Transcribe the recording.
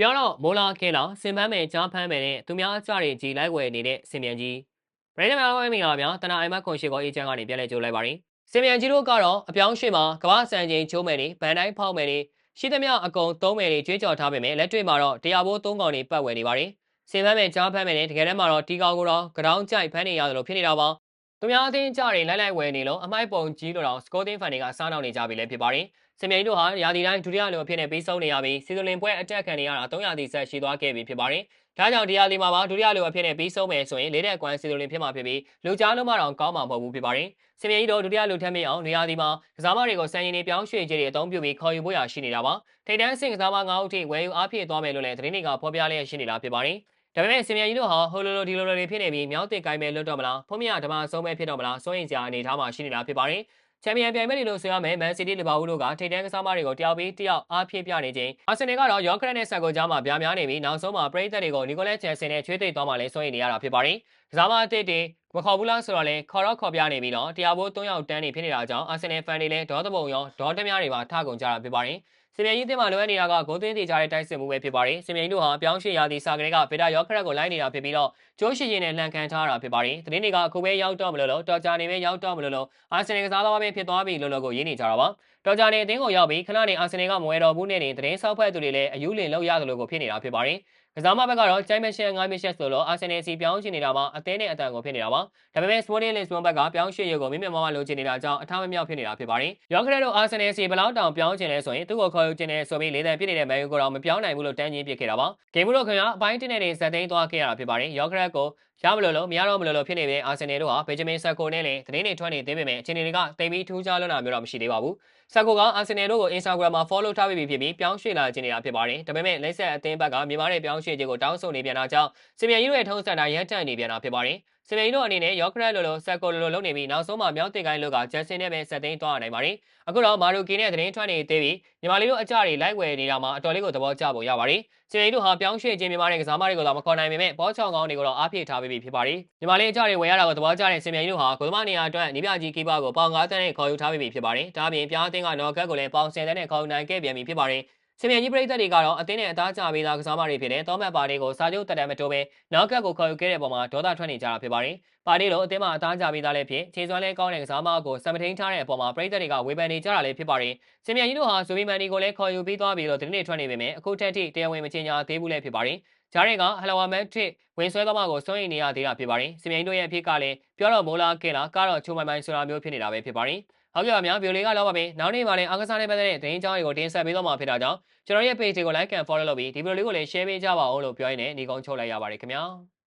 ပြောတော့မိုးလာခဲလာစင်ပန်းမယ်ကြားဖမ်းမယ်နဲ့သူများအကြတွေကြီးလိုက်ဝယ်နေတဲ့စင်မြန်ကြီးပရိသတ်များဝဲမင်္ဂလာများတနအိုင်မခွန်ရှိကောအေးချမ်းကနေပြန်လဲကြိုလိုက်ပါရင်စင်မြန်ကြီးတို့ကတော့အပြောင်းရွှေ့မှာကမ္ဘာစံချိန်ချိုးမယ်နေဗန်တိုင်းဖောက်မယ်နေရှိသမျှအကုန်သုံးမယ်နေကြွေးကြော်ထားပေမဲ့လက်တွေ့မှာတော့တရားဘိုးသုံးကောင်နေပတ်ဝယ်နေပါတယ်စင်ပန်းမယ်ကြားဖမ်းမယ်နဲ့တကယ်တမ်းမှာတော့တီကောင်ကိုတော့ကတောင်းကြိုက်ဖမ်းနေရတယ်လို့ဖြစ်နေတာပါ သူများအသင်းကြတွေလိုက်လိုက်ဝယ်နေလို့အမိုက်ပုံကြီးလို့တော့စကောတင်းဖန်တွေကစားနောက်နေကြပြီလည်းဖြစ်ပါတယ်စင်မြိုင်တို့ဟာရာသီတိုင်းဒုတိယလိုအဖြစ်နဲ့ပြီးဆုံးနေရပြီးစီဇလင်ပွဲအတက်ခံနေရတာ300တီဆက်ရှိသွားခဲ့ပြီဖြစ်ပါတယ်။ဒါကြောင့်တရားလီမှာပါဒုတိယလိုအဖြစ်နဲ့ပြီးဆုံးမယ်ဆိုရင်လေးတဲ့ကွမ်စီဇလင်ဖြစ်မှာဖြစ်ပြီးလူကြားလုံးမတော့ကောင်းမှာမဟုတ်ဘူးဖြစ်ပါတယ်။စင်မြိုင်တို့ဒုတိယလိုထက်မြင့်အောင်နေရာဒီမှာကစားမတွေကိုစံရင်တွေပြောင်းရွှေ့ခြင်းတွေအသုံးပြုပြီးခေါ်ယူဖို့ရရှိနေတာပါ။ထိတ်တန်းစင်ကစားမ9ဦးထိဝယ်ယူအားဖြည့်သွားမယ်လို့လည်းသတင်းတွေကဖော်ပြလျက်ရှိနေတာဖြစ်ပါတယ်။ ဒါပေမဲ့စင်မြန်ကြီးတို့ဟာဟိုလိုလိုဒီလိုလိုတွေဖြစ်နေပြီးမြောင်းတစ်ကိုင်းမဲ့လွတ်တော့မလားဖုံးမြဓမ္မဆုံးပဲဖြစ်တော့မလားစိုးရင်စရာအနေထားမှာရှိနေတာဖြစ်ပါတယ်ချန်ပီယံပြိုင်ပွဲတွေလို့ဆိုရမယ်မန်စီးတီးလီဗာပူးတို့ကထိပ်တန်းကစားမတွေကိုတယောက်ပြီးတယောက်အားဖြည့်ပြနေခြင်းအာဆင်နယ်ကတော့ယော့ခရက်နဲ့ဆန်ကိုကြားမှာပြားများနေပြီးနောက်ဆုံးမှာပရိသတ်တွေကိုနီကိုလက်ချန်ဆင်နဲ့ချွေးသိပ်သွားမှလည်းစိုးရိမ်နေရတာဖြစ်ပါတယ်။ကစားမအသစ်တွေမခေါ်ဘူးလားဆိုတော့လေခေါ်တော့ခေါ်ပြနေပြီးတော့တရားဘိုး၃ယောက်တန်းနေဖြစ်နေတာကြောင့်အာဆင်နယ်ဖန်တွေလည်းဒေါသပုံရောဒေါတများတွေပါထကုန်ကြတာဖြစ်ပါတယ်။ စင်မြိုင်ကြီးတင်မှာလိုအပ်နေတာကဂိုးသွင်းတေချာတဲ့တိုက်စစ်မှုပဲဖြစ်ပါတယ်။စင်မြိုင်တို့ဟာပြောင်းရွှေ့ရာသီစာကလေးကဗေဒါယောခရက်ကိုလိုက်နေတာဖြစ်ပြီးတော့ကျိုးရှိရင်နဲ့လှန်ခံထားတာဖြစ်ပါတယ်။သတင်းတွေကအခုပဲရောက်တော့မလို့လို့တော်ကြာနေပဲရောက်တော့မလို့လို့အာဆင်နယ်ကစားသမားပဲဖြစ်သွားပြီလို့လို့ကိုရင်းနေကြတာပါ။တော်ကြာနေအသင်းကိုရောက်ပြီးခဏနေအာဆင်နယ်ကမဝဲတော်ဘူးနဲ့နေသတင်းဆောက်ဖက်သူတွေလည်းအယူလင်လောက်ရတယ်လို့ကိုဖြစ်နေတာဖြစ်ပါတယ်။ ကစားမဘက်ကတော့ကျိုင်းမရှက်ငိုင်းမရှက်ဆိုလို့အာဆင်နယ်စီပြောင်းချင်နေတာမှာအသင်းနဲ့အတန်ကိုဖြစ်နေတာပါဒါပေမဲ့ Sporting Lisbon ဘက်ကပြောင်းရွှေ့ရုံကိုမိမိမမလိုချင်နေတာကြောင့်အထားမမြောက်ဖြစ်နေတာဖြစ်ပါတယ်ရော့ခရက်တို့အာဆင်နယ်စီဘလောက်တောင်ပြောင်းချင်လဲဆိုရင်သူ့ကိုခေါ်ယူချင်တယ်ဆိုပြီးလေးတန်ပြစ်နေတဲ့မန်ယူကိုတော့မပြောင်းနိုင်ဘူးလို့တန်းချင်းပြစ်ခဲ့တာပါဂိမ်းဘူးတို့ခင်ဗျာအပိုင်းတင်နေတဲ့ဇက်သိန်းသွားခဲ့ရတာဖြစ်ပါတယ်ရော့ခရက်ကိုရမလို့လို့မရတော့မလို့လို့ဖြစ်နေတဲ့အာဆင်နယ်တို့ဟာဘယ်ဂျမင်ဆက်ကိုနဲ့လည်းသတင်းတွေထွက်နေသေးပေမဲ့အခြေအနေတွေကတိမ်ပြီးထူးခြားလွန်းတာမျိုးတော့မရှိသေးပါဘူး။ဆက်ကိုကအာဆင်နယ်တို့ကို Instagram မှာ follow ထားပြီးဖြစ်ပြီးပြောင်းရွှေ့လာခြင်းနေတာဖြစ်ပါတယ်။ဒါပေမဲ့လက်ဆက်အသင်းဘက်ကမြန်မာရဲ့ပြောင်းရွှေ့ခြင်းကိုတောင်းဆိုနေပြန်တာကြောင့်စင်မြန်ကြီးတို့ရဲ့ထုံးစံတိုင်းရပ်တန့်နေပြန်တာဖြစ်ပါတယ်။စင်မြန်ကြီးတို့အနေနဲ့ယော့ခရက်လိုလိုဆက်ကိုလိုလိုလုပ်နေပြီးနောက်ဆုံးမှာမြောက်တင်ကိုင်းလိုကဂျက်ဆင်နဲ့ပဲဆက်သိမ်းသွားနိုင်ပါတယ်။အခုတော့မာရိုကီနဲ့သတင်းထွက်နေသေးပြီးမြန်မာလေးတို့အကြတွေလိုက်ဝယ်နေတာမှာအတော်လေးကိုသဘောကျပုံရပါတယ်။စင်မြန်ကြီးတို့ဟာပြောင်းရွှေ့ခြင်းမြန်မာရဲ့ကစားမတွေကိုတော့မခေါ်နိုင်ပေမဲ့ဘောချောင်းကောင်းတွေကိုတော့အားဖြည့်ထားပြီးဖြစ်ပါတယ်။မြန်မာလေးအကြတွေဝယ်ရတာကိုသဘောကျတဲ့စင်မြန်ကြီးတို့ဟာကိုသမားနေရာအတွက်နီးပြကြီးကီပါကိုပေါင်9တန်းနဲ့ခေါ်ယူထားပြီးဖြစ်ပါတယ်။ဒါအပြင်ပြားအသင်းကနော်ကတ်ကိုလည်းပေါင်10တန်းနဲ့ခေါ်ယူနိုင်ခဲ့ပြန်ပြီဖြစ်ပါတယ်။ စင်မြန်ကြီးပြည်သက်တွေကတော့အသင်းနဲ့အသားကျပေးသားကစားမတွေဖြစ်တဲ့တောမတ်ပါတီကိုစာချုပ်တက်တမ်းမတိုးဘဲနောက်ကတ်ကိုခေါ်ယူခဲ့တဲ့ပုံမှာဒေါသထွက်နေကြတာဖြစ်ပါတယ်။ပါတီလိုအသင်းမှာအသားကျပေးသားလည်းဖြစ်ခြေစွမ်းလည်းကောင်းတဲ့ကစားမကိုစံမထိန်ထားတဲ့အပေါ်မှာပြည်သက်တွေကဝေဖန်နေကြတာလည်းဖြစ်ပါတယ်။စင်မြန်ကြီးတို့ဟာဇူဘီမန်နီကိုလည်းခေါ်ယူပြီးသွားပြီးတော့တင်းနေထွက်နေပေမဲ့အခုထက်ထိတရားဝင်မချင်ညာသေးဘူးလည်းဖြစ်ပါတယ်။ ဂျားတွေကဟလဝါမက်ထစ်ဝင်ဆွဲသွားမှကိုစွန့်ရင်နေရသေးတာဖြစ်ပါတယ်။စင်မြိုင်တို့ရဲ့အဖြစ်ကလည်းပြောတော့မိုးလာကဲလာကတော့ချိုမိုင်မိုင်ဆိုတာမျိုးဖြစ်နေတာပဲဖြစ်ပါတယ်။ဟုတ်ကဲ့ပါဗျာဗီဒီယိုလေးကတော့ပါပဲနောက်နေ့မှလည်းအားကစားနဲ့ပတ်သက်တဲ့သတင်းကြောင်းတွေကိုတင်ဆက်ပေးသွားမှာဖြစ်တာကြောင့်ကျွန်တော်ရဲ့ page ကို like and follow လုပ်ပြီးဒီဗီဒီယိုလေးကိုလည်း share ပေးကြပါဦးလို့ပြောရင်းနဲ့ညီကုန်းချုပ်လိုက်ရပါတယ်ခင်ဗျာ။